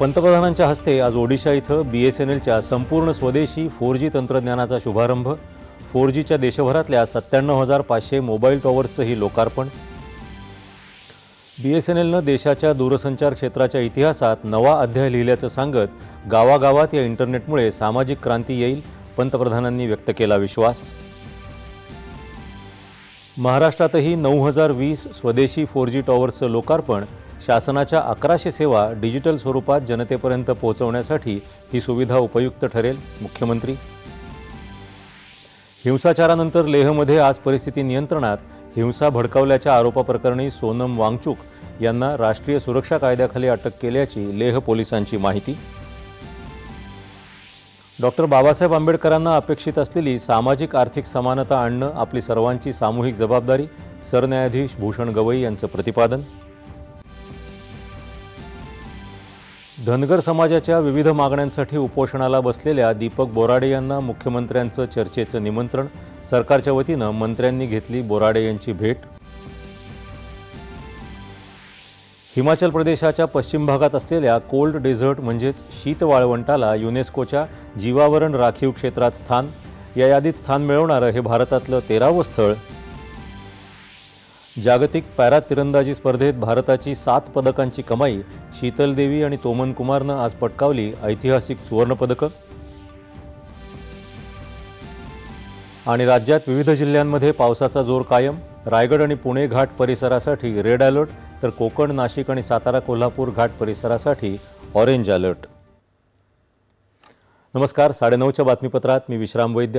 पंतप्रधानांच्या हस्ते आज ओडिशा इथं बी एस एन एलच्या संपूर्ण स्वदेशी फोर जी तंत्रज्ञानाचा शुभारंभ. फोर जीच्या देशभरातल्या सत्त्याण्णव हजार पाचशे मोबाईल टॉवर्सचंही लोकार्पण. बी एस एन एलनं देशाच्या दूरसंचार क्षेत्राच्या इतिहासात नवा अध्याय लिहिल्याचं सांगत गावागावात या इंटरनेटमुळे सामाजिक क्रांती येईल पंतप्रधानांनी व्यक्त केला विश्वास. महाराष्ट्रातही नऊ हजार वीस स्वदेशी फोर जी टॉवर्सचं लोकार्पण शासनाच्या अकराशे सेवा डिजिटल स्वरूपात जनतेपर्यंत पोहोचवण्यासाठी ही सुविधा उपयुक्त ठरेल मुख्यमंत्री. हिंसाचारानंतर लेहमध्ये आज परिस्थिती नियंत्रणात हिंसा भडकावल्याच्या आरोपाप्रकरणी सोनम वांगचूक यांना राष्ट्रीय सुरक्षा कायद्याखाली अटक केल्याची लेह पोलिसांची माहिती. डॉक्टर बाबासाहेब आंबेडकरांना अपेक्षित असलेली सामाजिक आर्थिक समानता आणणं आपली सर्वांची सामूहिक जबाबदारी सरन्यायाधीश भूषण गवई यांचं प्रतिपादन. धनगर समाजाच्या विविध मागण्यांसाठी उपोषणाला बसलेल्या दीपक बोराडे यांना मुख्यमंत्र्यांचं चर्चेचं निमंत्रण. सरकारच्या वतीनं मंत्र्यांनी घेतली बोराडे यांची भेट. हिमाचल प्रदेशाच्या पश्चिम भागात असलेल्या कोल्ड डेझर्ट म्हणजेच शीत वाळवंटाला युनेस्कोच्या जीवावरण राखीव क्षेत्रात स्थान. या यादीत स्थान मिळवणारं हे भारतातलं तेरावं स्थळ. जागतिक पॅरा तिरंदाजी स्पर्धेत भारताची सात पदकांची कमाई शीतल देवी आणि तोमन कुमारनं आज पटकावली ऐतिहासिक सुवर्णपदकं. आणि राज्यात विविध जिल्ह्यांमध्ये पावसाचा जोर कायम. रायगड आणि पुणे घाट परिसरासाठी रेड अलर्ट तर कोकण नाशिक आणि सातारा कोल्हापूर घाट परिसरासाठी ऑरेंज अलर्ट. नमस्कार साडेनऊच्या बातमीपत्रात मी विश्राम वैद्य.